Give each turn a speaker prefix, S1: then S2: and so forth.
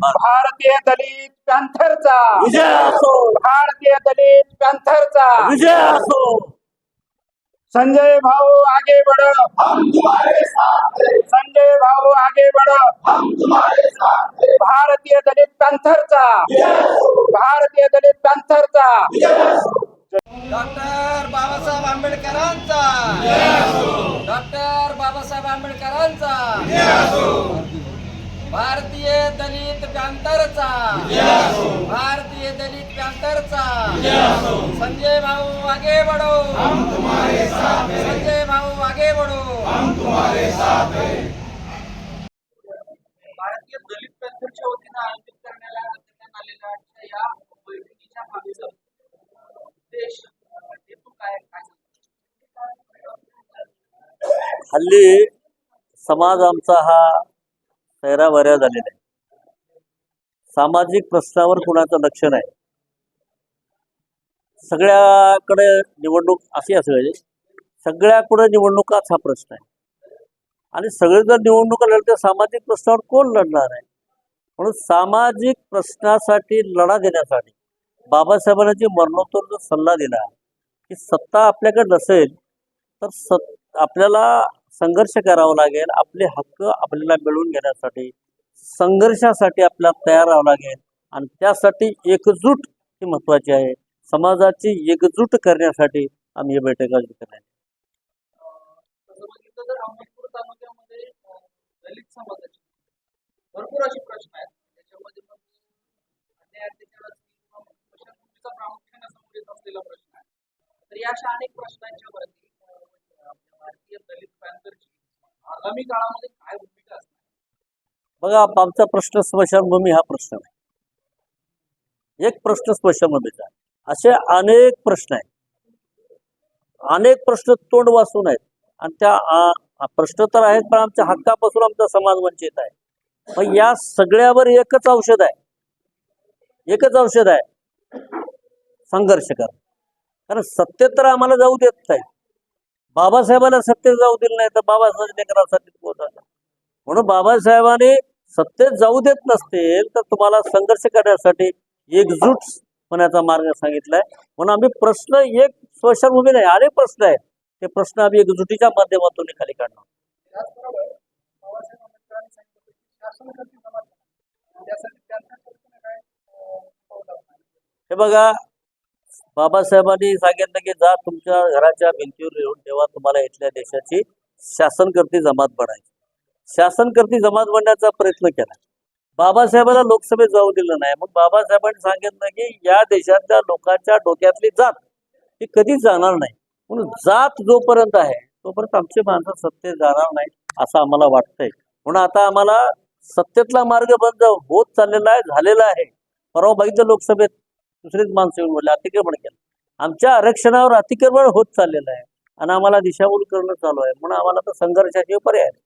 S1: भारतीय दलित पॅन्थरचा.
S2: विजय असो.
S1: भारतीय दलित पॅन्थरचा.
S2: विजय असो.
S1: संजय भाऊ आगे बढ़ो. संजय भाऊ आगे बढ़ो. भारतीय दलित पॅन्थरचा. भारतीय दलित पॅन्थरचा.
S3: डॉक्टर बाबासाहेब आंबेडकरांचा. डॉक्टर आंबेडकरांचा. भारतीय दलित पॅंथरचा भारतीय दलित पॅंथरचा संजय भाऊ आगे बढ़ो संजय भाऊ आगे बढ़ो
S1: भारतीय दलित पॅन्थरच्या वतीनं आयोजित करण्याला करण्यात आलेल्या या बैठकीच्या मागचा उद्देश हेतू काय काय
S2: हल्ली समाज आमचा हा तैरावऱ्या झालेला आहे. सामाजिक प्रश्नावर कुणाचं लक्ष नाही. सगळ्याकडे निवडणूक अशी असेल सगळ्याकडे निवडणुकाच हा प्रश्न आहे. आणि सगळे जर निवडणुका तर सामाजिक प्रश्नावर कोण लढणार आहे? म्हणून सामाजिक प्रश्नासाठी लढा देण्यासाठी बाबासाहेबांना जी मरणोत्तर सल्ला दिला की सत्ता आपल्याकडे नसेल तर सत् आपल्याला संघर्ष करावा लागेल आपले हक्क आपल्याला मिळवून घेण्यासाठी संघर्षासाठी आपल्याला तयार राहावं लागेल आणि त्यासाठी एकजूट ही महत्वाची आहे समाजाची एकजूट करण्यासाठी आम्ही ही बैठक आयोजित करण्यात आली.
S1: तर प्रश्न आहेत तर या अशा अनेक प्रश्नांच्या वरती भारतीय दलित आगामी काळामध्ये काय भूमिका असणार?
S2: बघा आमचा प्रश्न स्मशानभूमी हा प्रश्न नाही एक प्रश्न स्मशानभूमीचा असे अनेक प्रश्न आहेत. अनेक प्रश्न तोंड वाचून आहेत. आणि त्या प्रश्न तर आहेत पण आमच्या हक्कापासून आमचा समाज वंचित आहे. मग या सगळ्यावर एकच औषध आहे. एकच औषध आहे. संघर्ष करा कारण सत्तेत तर आम्हाला जाऊ देत नाही. बाबासाहेबांना सत्तेत जाऊ दिलं नाही तर बाबासाहेब लेकराला सत्तेत पोहोचवलं म्हणून बाबासाहेबांनी सत्तेत जाऊ देत नसतील तर तुम्हाला संघर्ष करण्यासाठी एकजूट होण्याचा मार्ग सांगितलाय. म्हणून आम्ही प्रश्न एक स्मशानभूमी नाही अनेक प्रश्न आहेत. ते प्रश्न आम्ही एकजुटीच्या माध्यमातून खाली काढणार हे बघा बाबासाहेबांनी सांगितलं की जा तुमच्या घराच्या भिंतीवर येऊन तेव्हा तुम्हाला इथल्या देशाची शासनकर्ती जमात बनायची. शासनकर्ती जमात बनण्याचा प्रयत्न केला. बाबासाहेबांना लोकसभेत जाऊ दिलं नाही. मग बाबासाहेबांनी सांगितलं की या देशातल्या लोकांच्या डोक्यातली जात ही कधीच जाणार नाही. म्हणून जात जोपर्यंत आहे तोपर्यंत आमची माणसं सत्तेत जाणार नाही असं आम्हाला वाटतंय. म्हणून आता आम्हाला सत्तेतला मार्ग बंद होत चाललेला आहे झालेला आहे. परवा बघितलं लोकसभेत? दुसरीच माणसं येऊन बोलले अतिक्रमण केलं आमच्या आरक्षणावर अतिक्रमण होत चाललेलं आहे आणि आम्हाला दिशाभूल करणं चालू आहे म्हणून आम्हाला तर संघर्षाचे पर्याय नाही.